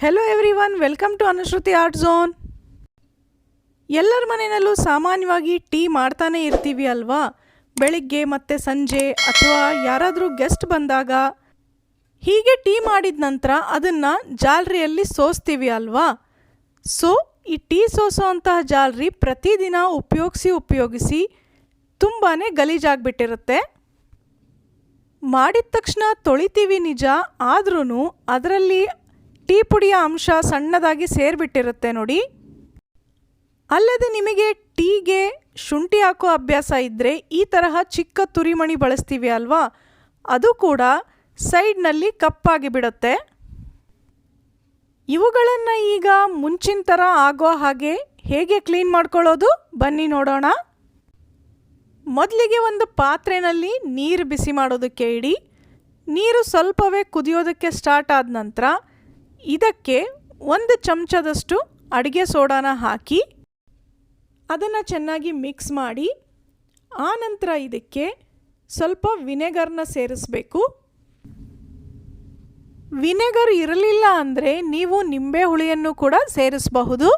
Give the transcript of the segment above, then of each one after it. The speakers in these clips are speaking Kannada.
Hello everyone welcome to Anushruti art zone ಎಲ್ಲರ ಮನೆಯಲ್ಲೂ ಸಾಮಾನ್ಯವಾಗಿ ಟೀ ಮಾಡ್ತಾನೆ ಇರ್ತೀವಿ ಅಲ್ವಾ? ಬೆಳಿಗ್ಗೆ ಮತ್ತು ಸಂಜೆ ಅಥವಾ ಯಾರಾದರೂ ಗೆಸ್ಟ್ ಬಂದಾಗ ಹೀಗೆ ಟೀ ಮಾಡಿದ ನಂತರ ಅದನ್ನು ಜಾಲರಿಯಲ್ಲಿ ಸೋಸ್ತೀವಿ ಅಲ್ವಾ? ಸೊ ಈ ಟೀ ಸೋಸೋ ಅಂತಹ ಜಾಲರಿ ಪ್ರತಿದಿನ ಉಪಯೋಗಿಸಿ ಉಪಯೋಗಿಸಿ ತುಂಬಾ ಗಲೀಜಾಗ್ಬಿಟ್ಟಿರುತ್ತೆ. ಮಾಡಿದ ತಕ್ಷಣ ತೊಳಿತೀವಿ ನಿಜ ಆದ್ರೂ ಅದರಲ್ಲಿ ಟೀ ಪುಡಿಯ ಅಂಶ ಸಣ್ಣದಾಗಿ ಸೇರಿಬಿಟ್ಟಿರುತ್ತೆ ನೋಡಿ. ಅಲ್ಲದೆ ನಿಮಗೆ ಟೀಗೆ ಶುಂಠಿ ಹಾಕೋ ಅಭ್ಯಾಸ ಇದ್ದರೆ ಈ ತರಹ ಚಿಕ್ಕ ತುರಿಮಣಿ ಬಳಸ್ತೀವಿ ಅಲ್ವಾ? ಅದು ಕೂಡ ಸೈಡ್ನಲ್ಲಿ ಕಪ್ಪಾಗಿ ಬಿಡುತ್ತೆ. ಇವುಗಳನ್ನು ಈಗ ಮುಂಚಿನ ಥರ ಆಗೋ ಹಾಗೆ ಹೇಗೆ ಕ್ಲೀನ್ ಮಾಡ್ಕೊಳ್ಳೋದು? ಬನ್ನಿ ನೋಡೋಣ. ಮೊದಲಿಗೆ ಒಂದು ಪಾತ್ರೆಯಲ್ಲಿ ನೀರು ಬಿಸಿ ಮಾಡೋದಕ್ಕೆ ಇಡಿ. ನೀರು ಸ್ವಲ್ಪವೇ ಕುದಿಯೋದಕ್ಕೆ ಸ್ಟಾರ್ಟ್ ಆದ ನಂತರ ಇದಕ್ಕೆ ಒಂದು ಚಮಚದಷ್ಟು ಅಡುಗೆ ಸೋಡಾನ ಹಾಕಿ ಅದನ್ನು ಚೆನ್ನಾಗಿ ಮಿಕ್ಸ್ ಮಾಡಿ ಆನಂತರ ನಂತರ ಇದಕ್ಕೆ ಸ್ವಲ್ಪ ವಿನೆಗರ್ನ ಸೇರಿಸಬೇಕು. ವಿನೆಗರ್ ಇರಲಿಲ್ಲ ಅಂದರೆ ನೀವು ನಿಂಬೆ ಹುಳಿಯನ್ನು ಕೂಡ ಸೇರಿಸಬಹುದು.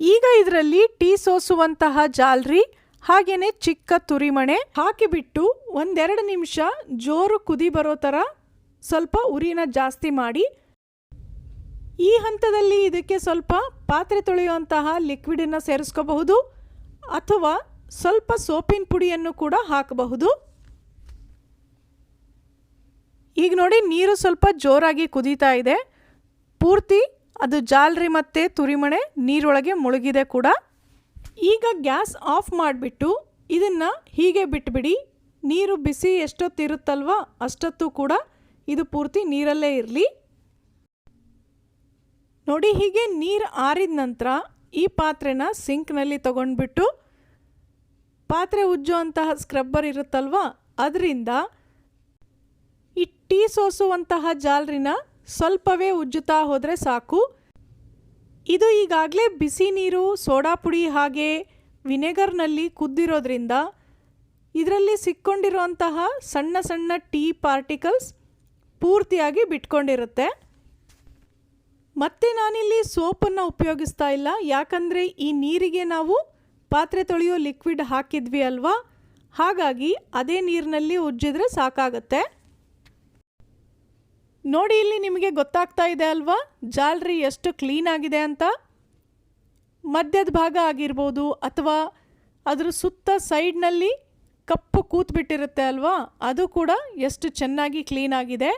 ಈಗ ಇದರಲ್ಲಿ ಟೀ ಸೋಸುವಂತಹ ಜಾಲ್ರಿ ಹಾಗೆಯೇ ಚಿಕ್ಕ ತುರಿಮಣೆ ಹಾಕಿಬಿಟ್ಟು ಒಂದೆರಡು ನಿಮಿಷ ಜೋರು ಕುದಿ ಬರೋ ಥರ ಸ್ವಲ್ಪ ಉರಿನ ಜಾಸ್ತಿ ಮಾಡಿ, ಈ ಹಂತದಲ್ಲಿ ಇದಕ್ಕೆ ಸ್ವಲ್ಪ ಪಾತ್ರೆ ತೊಳೆಯುವಂತಹ ಲಿಕ್ವಿಡನ್ನು ಸೇರಿಸ್ಕೋಬಹುದು ಅಥವಾ ಸ್ವಲ್ಪ ಸೋಪಿನ ಪುಡಿಯನ್ನು ಕೂಡ ಹಾಕಬಹುದು. ಈಗ ನೋಡಿ, ನೀರು ಸ್ವಲ್ಪ ಜೋರಾಗಿ ಕುದೀತಾ ಇದೆ. ಪೂರ್ತಿ ಅದು ಜಾಲ್ರಿ ಮತ್ತು ತುರಿಮಣೆ ನೀರೊಳಗೆ ಮುಳುಗಿದೆ ಕೂಡ. ಈಗ ಗ್ಯಾಸ್ ಆಫ್ ಮಾಡಿಬಿಟ್ಟು ಇದನ್ನು ಹೀಗೆ ಬಿಟ್ಬಿಡಿ, ನೀರು ಬಿಸಿ ಎಷ್ಟೊತ್ತಿರುತ್ತಲ್ವ ಅಷ್ಟೊತ್ತು ಕೂಡ ಇದು ಪೂರ್ತಿ ನೀರಲ್ಲೇ ಇರಲಿ. ನೋಡಿ ಹೀಗೆ ನೀರು ಆರಿದ ನಂತರ ಈ ಪಾತ್ರೆನ ಸಿಂಕ್ನಲ್ಲಿ ತಗೊಂಡ್ಬಿಟ್ಟು ಪಾತ್ರೆ ಉಜ್ಜುವಂತಹ ಸ್ಕ್ರಬ್ಬರ್ ಇರುತ್ತಲ್ವ, ಅದರಿಂದ ಈ ಟೀ ಸೋಸುವಂತಹ ಜಾಲರಿನ ಸ್ವಲ್ಪವೇ ಉಜ್ಜುತ್ತಾ ಹೋದರೆ ಸಾಕು. ಇದು ಈಗಾಗಲೇ ಬಿಸಿ ನೀರು, ಸೋಡಾ ಪುಡಿ ಹಾಗೆ ವಿನೆಗರ್ನಲ್ಲಿ ಕುದ್ದಿರೋದ್ರಿಂದ ಇದರಲ್ಲಿ ಸಿಕ್ಕೊಂಡಿರುವಂತಹ ಸಣ್ಣ ಸಣ್ಣ ಟೀ ಪಾರ್ಟಿಕಲ್ಸ್ ಪೂರ್ತಿಯಾಗಿ ಬಿಟ್ಕೊಂಡಿರುತ್ತೆ. ಮತ್ತೆ ನಾನಿಲ್ಲಿ ಸೋಪನ್ನು ಉಪಯೋಗಿಸ್ತಾ ಇಲ್ಲ. ಯಾಕಂದರೆ ಈ ನೀರಿಗೆ ನಾವು ಪಾತ್ರೆ ತೊಳೆಯೋ ಲಿಕ್ವಿಡ್ ಹಾಕಿದ್ವಿ ಅಲ್ವಾ? ಹಾಗಾಗಿ ಅದೇ ನೀರಿನಲ್ಲಿ ಉಜ್ಜಿದ್ರೆ ಸಾಕಾಗತ್ತೆ. ನೋಡಿ ಇಲ್ಲಿ ನಿಮಗೆ ಗೊತ್ತಾಗ್ತಾ ಇದೆ ಅಲ್ವಾ? ಜಾಲ್ರಿ ಎಷ್ಟು ಕ್ಲೀನ್ ಆಗಿದೆ ಅಂತ? ಮಧ್ಯದ ಭಾಗ ಆಗಿರ್ಬೋದು ಅಥವಾ ಅದರ ಸುತ್ತ ಸೈಡ್ನಲ್ಲಿ ಕಪ್ಪು ಕೂತ್ಬಿಟ್ಟಿರುತ್ತೆ ಅಲ್ವಾ? ಅದು ಕೂಡ ಎಷ್ಟು ಚೆನ್ನಾಗಿ ಕ್ಲೀನ್ ಆಗಿದೆ.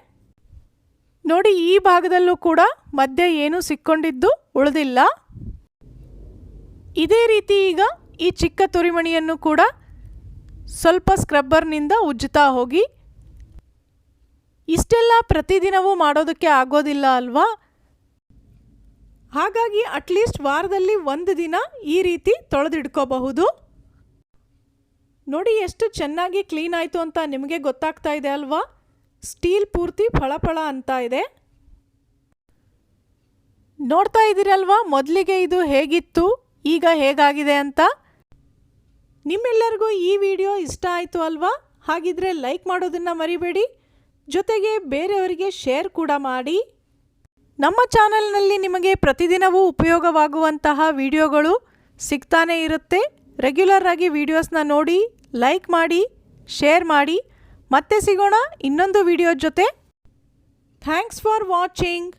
ನೋಡಿ, ಈ ಭಾಗದಲ್ಲೂ ಕೂಡ ಮಧ್ಯ ಏನೂ ಸಿಕ್ಕೊಂಡಿದ್ದು ಉಳಿದಿಲ್ಲ. ಇದೇ ರೀತಿ ಈಗ ಈ ಚಿಕ್ಕ ತುರಿಮಣಿಯನ್ನು ಕೂಡ ಸ್ವಲ್ಪ ಸ್ಕ್ರಬ್ಬರ್ನಿಂದ ಉಜ್ಜುತ್ತಾ ಹೋಗಿ, ಇಷ್ಟೆಲ್ಲ ಪ್ರತಿದಿನವೂ ಮಾಡೋದಕ್ಕೆ ಆಗೋದಿಲ್ಲ ಅಲ್ವಾ? ಹಾಗಾಗಿ ಅಟ್ಲೀಸ್ಟ್ ವಾರದಲ್ಲಿ ಒಂದು ದಿನ ಈ ರೀತಿ ತೊಳೆದಿಡ್ಕೋಬಹುದು. ನೋಡಿ, ಎಷ್ಟು ಚೆನ್ನಾಗಿ ಕ್ಲೀನ್ ಆಯಿತು ಅಂತ ನಿಮಗೆ ಗೊತ್ತಾಗ್ತಾ ಇದೆ ಅಲ್ವಾ? ಸ್ಟೀಲ್ ಪೂರ್ತಿ ಫಳಫಳ ಅಂತ ಇದೆ. ನೋಡ್ತಾ ಇದ್ದೀರಲ್ವಾ, ಮೊದಲಿಗೆ ಇದು ಹೇಗಿತ್ತು, ಈಗ ಹೇಗಾಗಿದೆ ಅಂತ? ನಿಮ್ಮೆಲ್ಲರಿಗೂ ಈ ವಿಡಿಯೋ ಇಷ್ಟ ಆಯಿತು ಅಲ್ವಾ? ಹಾಗಿದ್ರೆ ಲೈಕ್ ಮಾಡೋದನ್ನು ಮರಿಬೇಡಿ. ಜೊತೆಗೆ ಬೇರೆಯವರಿಗೆ ಶೇರ್ ಕೂಡ ಮಾಡಿ. ನಮ್ಮ ಚಾನಲ್ನಲ್ಲಿ ನಿಮಗೆ ಪ್ರತಿದಿನವೂ ಉಪಯೋಗವಾಗುವಂತಹ ವಿಡಿಯೋಗಳು ಸಿಗ್ತಾನೇ ಇರುತ್ತೆ. ರೆಗ್ಯುಲರ್ ಆಗಿ ವಿಡಿಯೋಸ್ನ ನೋಡಿ, ಲೈಕ್ ಮಾಡಿ, ಶೇರ್ ಮಾಡಿ. ಮತ್ತೆ ಸಿಗೋಣ ಇನ್ನೊಂದು ವಿಡಿಯೋ ಜೊತೆ. Thanks for watching